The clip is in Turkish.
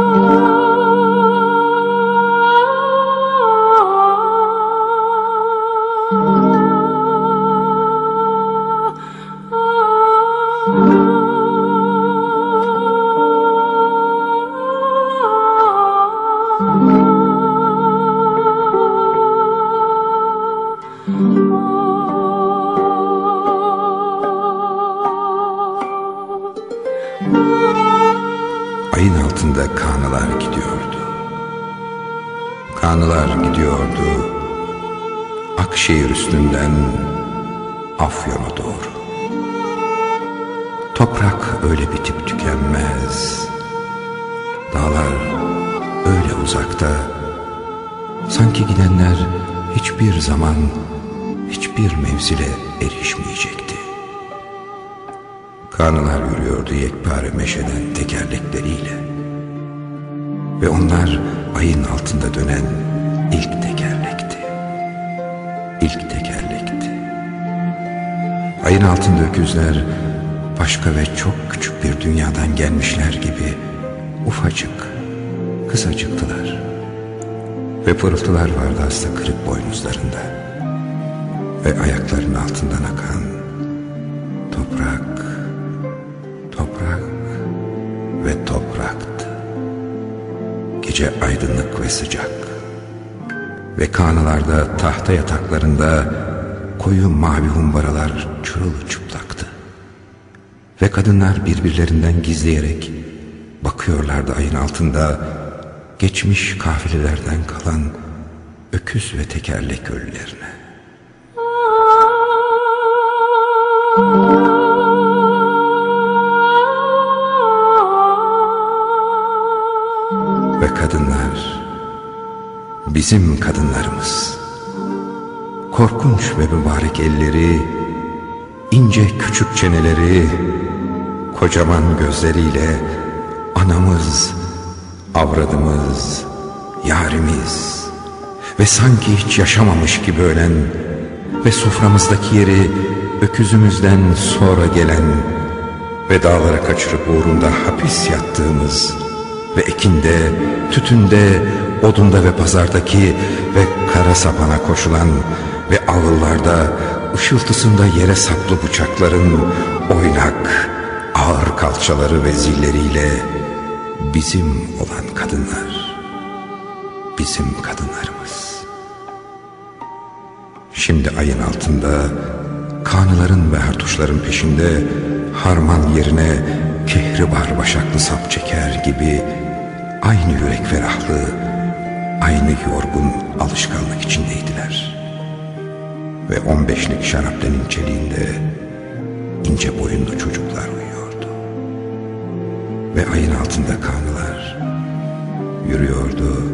啊。Ayın altında kanılar gidiyordu. Kanılar gidiyordu. Akşehir üstünden Afyon'a doğru. Toprak öyle bitip tükenmez. Dağlar öyle uzakta. Sanki gidenler hiçbir zaman hiçbir mevzile erişmeyecekti. Kanılar yürüyordu yekpare meşeden tekerlekleriyle. Ve onlar ayın altında dönen ilk tekerlekti. İlk tekerlekti. Ayın altında öküzler başka ve çok küçük bir dünyadan gelmişler gibi ufacık, kısacıktılar. Ve pırıltılar vardı hasta kırık boynuzlarında. Ve ayaklarının altından akan toprak, toprak ve topraktı. Gece aydınlık ve sıcak. Ve kanılarda tahta yataklarında koyu mavi humbaralar çırılçıplaktı. Ve kadınlar birbirlerinden gizleyerek bakıyorlardı ayın altında geçmiş kafilelerden kalan öküz ve tekerlek ölülerine. Kadınlar bizim kadınlarımız. Korkunç ve mübarek elleri ince küçük çeneleri kocaman gözleriyle anamız avradımız yarimiz ve sanki hiç yaşamamış gibi ölen ve soframızdaki yeri öküzümüzden sonra gelen ve dağlara kaçırıp uğrunda hapis yattığımız ve ekinde, tütünde, odunda ve pazardaki ve kara sapana koşulan ve avıllarda ışıltısında yere saplı bıçakların oynak, ağır kalçaları ve zilleriyle bizim olan kadınlar, bizim kadınlarımız. Şimdi ayın altında kanıların ve hartuşların peşinde harman yerine kehribar başaklı sap çeker gibi aynı yürek ferahlığı, aynı yorgun alışkanlık içindeydiler. Ve on beşlik şaraplenin çeliğinde ince boyunlu çocuklar uyuyordu. Ve ayın altında kanılar yürüyordu,